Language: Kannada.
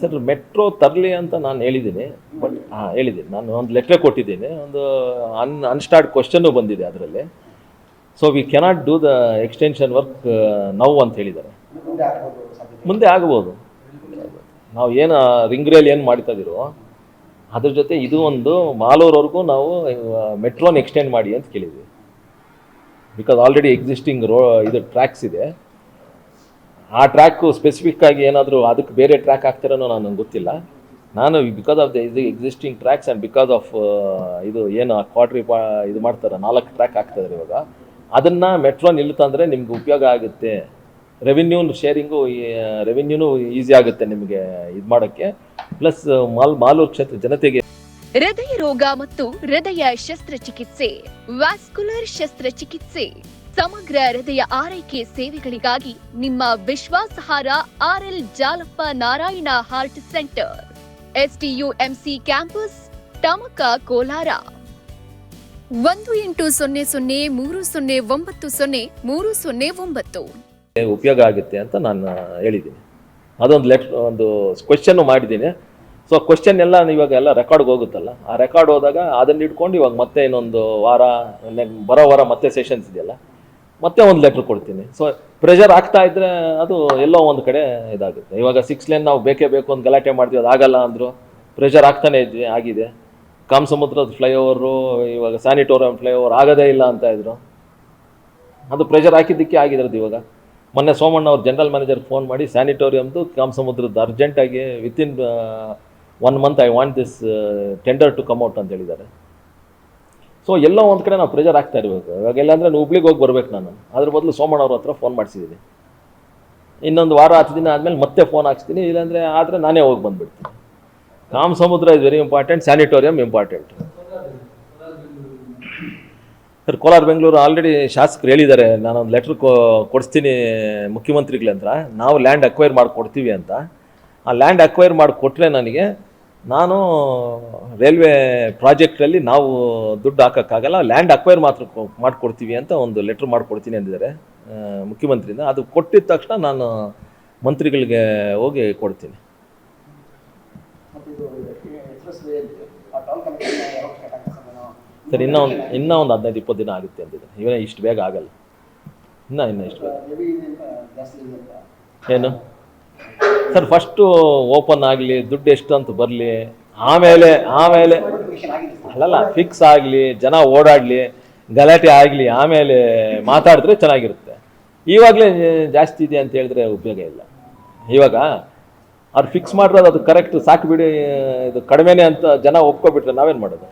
ಸರ್ ಮೆಟ್ರೋ ತರಲಿ ಅಂತ ನಾನು ಹೇಳಿದ್ದೀನಿ ಬಟ್ ಹಾಂ ಹೇಳಿದ್ದೀನಿ. ನಾನು ಒಂದು ಲೆಟ್ರ್ ಕೊಟ್ಟಿದ್ದೀನಿ ಒಂದು ಅನ್ ಅನ್ಸ್ಟಾರ್ಟ್ ಕ್ವಶನ್ನು ಬಂದಿದೆ ಅದರಲ್ಲಿ. So we cannot do the extension work now ಅಂತ ಹೇಳಿದ್ದಾರೆ. ಮುಂದೆ ಆಗ್ಬೋದು ನಾವು ಏನು ರಿಂಗ್ ರೇಲ್ ಏನು ಮಾಡ್ತಾ ಇದ್ದೀರೋ ಅದ್ರ ಜೊತೆ ಇದು ಒಂದು ಮಾಲೂರವರೆಗೂ ನಾವು ಮೆಟ್ರೋನ ಎಕ್ಸ್ಟೆಂಡ್ ಮಾಡಿ ಅಂತ ಕೇಳಿದ್ವಿ. ಬಿಕಾಸ್ ಆಲ್ರೆಡಿ ಎಕ್ಸಿಸ್ಟಿಂಗ್ ರೋ ಇದು ಟ್ರ್ಯಾಕ್ಸ್ ಇದೆ. ಆ ಟ್ರ್ಯಾಕು ಸ್ಪೆಸಿಫಿಕ್ ಆಗಿ ಏನಾದರೂ ಅದಕ್ಕೆ ಬೇರೆ ಟ್ರ್ಯಾಕ್ ಹಾಕ್ತಾರೋ ನನಗೆ ಗೊತ್ತಿಲ್ಲ. ನಾನು ಬಿಕಾಸ್ ಆಫ್ ದ ಇದು existing tracks and because of ಇದು ಏನು ಕ್ವಾಟ್ರಿ ಪಾ ಇದು ಮಾಡ್ತಾರೆ, ನಾಲ್ಕು ಟ್ರ್ಯಾಕ್ ಹಾಕ್ತಿದ್ದಾರೆ ಇವಾಗ. ಅದನ್ನು ಮೆಟ್ರೋ ನಿಲ್ತಂದರೆ ನಿಮ್ಗೆ ಉಪಯೋಗ ಆಗುತ್ತೆ. ರೆವಿನ್ಯೂ ಶೇರಿಂಗು ರೆವಿನ್ಯೂನು ಈಸಿ ಆಗುತ್ತೆ ನಿಮಗೆ ಇದು ಮಾಡೋಕ್ಕೆ. ಪ್ಲಸ್ ಮಾಲ್ ಮಾಲೂರು ಕ್ಷೇತ್ರ ಜನತೆಗೆ ಹೃದಯ ರೋಗ ಮತ್ತು ಹೃದಯ ಶಸ್ತ್ರಚಿಕಿತ್ಸೆ ವ್ಯಾಸ್ಕುಲರ್ ಶಸ್ತ್ರಚಿಕಿತ್ಸೆ. ಸಮಗ್ರ ಹೃದಯ ಆರೈಕೆ ಸೇವೆಗಳಿಗಾಗಿ ನಿಮ್ಮ ವಿಶ್ವಾಸಹಾರ R L Jalappa Narayana heart centre. STUMC campus, Tamaka Kolar. ಒಂದು ಎಂಟು ಸೊನ್ನೆ ಸೊನ್ನೆ ಮೂರು ಸೊನ್ನೆ ಒಂಬತ್ತು ಸೊನ್ನೆ ಮೂರು ಸೊನ್ನೆ ಒಂಬತ್ತು. ಉಪಯೋಗ ಆಗುತ್ತೆ ಅಂತ ನಾನು ಹೇಳಿದ್ದೀನಿ. ಅದೊಂದು ಲೆಟ್, ಒಂದು ಕ್ವೆಶ್ಚನ್ನು ಮಾಡಿದ್ದೀನಿ. ಸೊ ಕ್ವೆಶ್ಚನ್ ಎಲ್ಲ ಇವಾಗ ಎಲ್ಲ ರೆಕಾರ್ಡ್ಗೆ ಹೋಗುತ್ತಲ್ಲ, ಆ ರೆಕಾರ್ಡ್ ಹೋದಾಗ ಅದನ್ನ ಇಟ್ಕೊಂಡು ಇವಾಗ ಮತ್ತೆ ಇನ್ನೊಂದು ವಾರ ಬರೋ ವಾರ ಮತ್ತೆ ಸೆಷನ್ಸ್ ಇದೆಯಲ್ಲ ಮತ್ತೆ ಒಂದು ಲೆಟ್ರ್ ಕೊಡ್ತೀನಿ. ಸೊ ಪ್ರೆಷರ್ ಆಗ್ತಾ ಇದ್ರೆ ಅದು ಎಲ್ಲೋ ಒಂದು ಕಡೆ ಇದಾಗುತ್ತೆ. ಇವಾಗ ಸಿಕ್ಸ್ ಲೈನ್ ನಾವು ಬೇಕೇ ಬೇಕು ಒಂದು ಗಲಾಟೆ ಮಾಡ್ತೀವಿ, ಅದು ಆಗಲ್ಲ ಅಂದರು ಪ್ರೆಷರ್ ಆಗ್ತಾನೆ ಇದ್ವಿ ಆಗಿದೆ. ಕಾಮಸಮುದ್ರದ ಫ್ಲೈಓವರು ಇವಾಗ ಸ್ಯಾನಿಟೋರಿಯಂ ಫ್ಲೈಓವರ್ ಆಗೋದೇ ಇಲ್ಲ ಅಂತ ಇದ್ರು. ಅದು ಪ್ರೆಷರ್ ಹಾಕಿದ್ದಕ್ಕೆ ಆಗಿರೋದು ಇವಾಗ. ಮೊನ್ನೆ ಸೋಮಣ್ಣ ಅವ್ರು ಜನರಲ್ ಮ್ಯಾನೇಜರ್ ಫೋನ್ ಮಾಡಿ ಸ್ಯಾನಿಟೋರಿಯಮ್ದು ಕಾಮಸಮುದ್ರದ್ದು ಅರ್ಜೆಂಟಾಗಿ within one month I want this tender to come out ಅಂತ ಹೇಳಿದ್ದಾರೆ. ಸೊ ಎಲ್ಲೋ ಒಂದು ಕಡೆ ನಾವು ಪ್ರೆಷರ್ ಆಗ್ತಾ ಇರಬೇಕು. ಇವಾಗ ಇಲ್ಲಾಂದರೆ ನಾನು ಹುಬ್ಳಿಗೆ ಹೋಗಿ ಬರ್ಬೇಕು ನಾನು. ಅದ್ರ ಬದಲು ಸೋಮಣ್ಣ ಹತ್ರ ಫೋನ್ ಮಾಡಿಸಿದ್ದೀನಿ ಇನ್ನೊಂದು ವಾರ ಹತ್ತು ದಿನ ಆದಮೇಲೆ ಮತ್ತೆ ಫೋನ್ ಹಾಕ್ಸ್ತೀನಿ. ಇಲ್ಲಾಂದರೆ ಆದರೆ ನಾನೇ ಹೋಗಿ ಬಂದುಬಿಡ್ತೀನಿ. Kamasamudra is very important sanatorium important sir, Kolar, Bengaluru already ಶಾಸಕರು ಹೇಳಿದ್ದಾರೆ. ನಾನೊಂದು ಲೆಟ್ರ್ ಕೊಡಿಸ್ತೀನಿ ಮುಖ್ಯಮಂತ್ರಿಗಳಂತ್ರ ನಾವು ಲ್ಯಾಂಡ್ ಅಕ್ವೈರ್ ಮಾಡಿಕೊಡ್ತೀವಿ ಅಂತ. ಆ ಲ್ಯಾಂಡ್ ಅಕ್ವೈರ್ ಮಾಡಿಕೊಟ್ರೆ ನನಗೆ ನಾನು ರೈಲ್ವೆ ಪ್ರಾಜೆಕ್ಟಲ್ಲಿ ನಾವು ದುಡ್ಡು ಹಾಕೋಕ್ಕಾಗಲ್ಲ ಲ್ಯಾಂಡ್ ಅಕ್ವೈರ್ ಮಾತ್ರ ಮಾಡಿಕೊಡ್ತೀವಿ ಅಂತ ಒಂದು ಲೆಟ್ರ್ ಮಾಡಿಕೊಡ್ತೀನಿ ಅಂದಿದ್ದಾರೆ ಮುಖ್ಯಮಂತ್ರಿಯಿಂದ. ಅದು ಕೊಟ್ಟಿದ ತಕ್ಷಣ ನಾನು ಮಂತ್ರಿಗಳಿಗೆ ಹೋಗಿ ಕೊಡ್ತೀನಿ. ಸರಿ ಇನ್ನೂ ಒಂದು ಇನ್ನೂ ಒಂದು ಹದಿನೈದು ಇಪ್ಪತ್ತು ದಿನ ಆಗುತ್ತೆ ಅಂತಿದ್ದಾರೆ ಇವನೇ ಇಷ್ಟು ಬೇಗ ಆಗಲ್ಲ. ಇನ್ನೂ ಇನ್ನೂ ಇಷ್ಟು ಬೇಗ. ಏನು? ಸರ್ ಫಸ್ಟು ಓಪನ್ ಆಗಲಿ, ದುಡ್ಡು ಎಷ್ಟು ಅಂತ ಬರಲಿ, ಆಮೇಲೆ ಆಮೇಲೆ, ಅಲ್ಲಲ್ಲ ಫಿಕ್ಸ್ ಆಗಲಿ, ಜನ ಓಡಾಡಲಿ, ಗಲಾಟೆ ಆಗಲಿ, ಆಮೇಲೆ ಮಾತಾಡಿದ್ರೆ ಚೆನ್ನಾಗಿರುತ್ತೆ. ಇವಾಗಲೇ ಜಾಸ್ತಿ ಇದೆ ಅಂತ ಹೇಳಿದ್ರೆ ಉಪಯೋಗ ಇಲ್ಲ. ಇವಾಗ, ಅವ್ರು ಫಿಕ್ಸ್ ಮಾಡಿರೋದು ಅದು ಕರೆಕ್ಟ್ ಸಾಕು ಬಿಡಿ, ಇದು ಕಡಿಮೆನೇ ಅಂತ ಜನ ಒಪ್ಕೊಬಿಟ್ರೆ ನಾವೇನು ಮಾಡೋದು?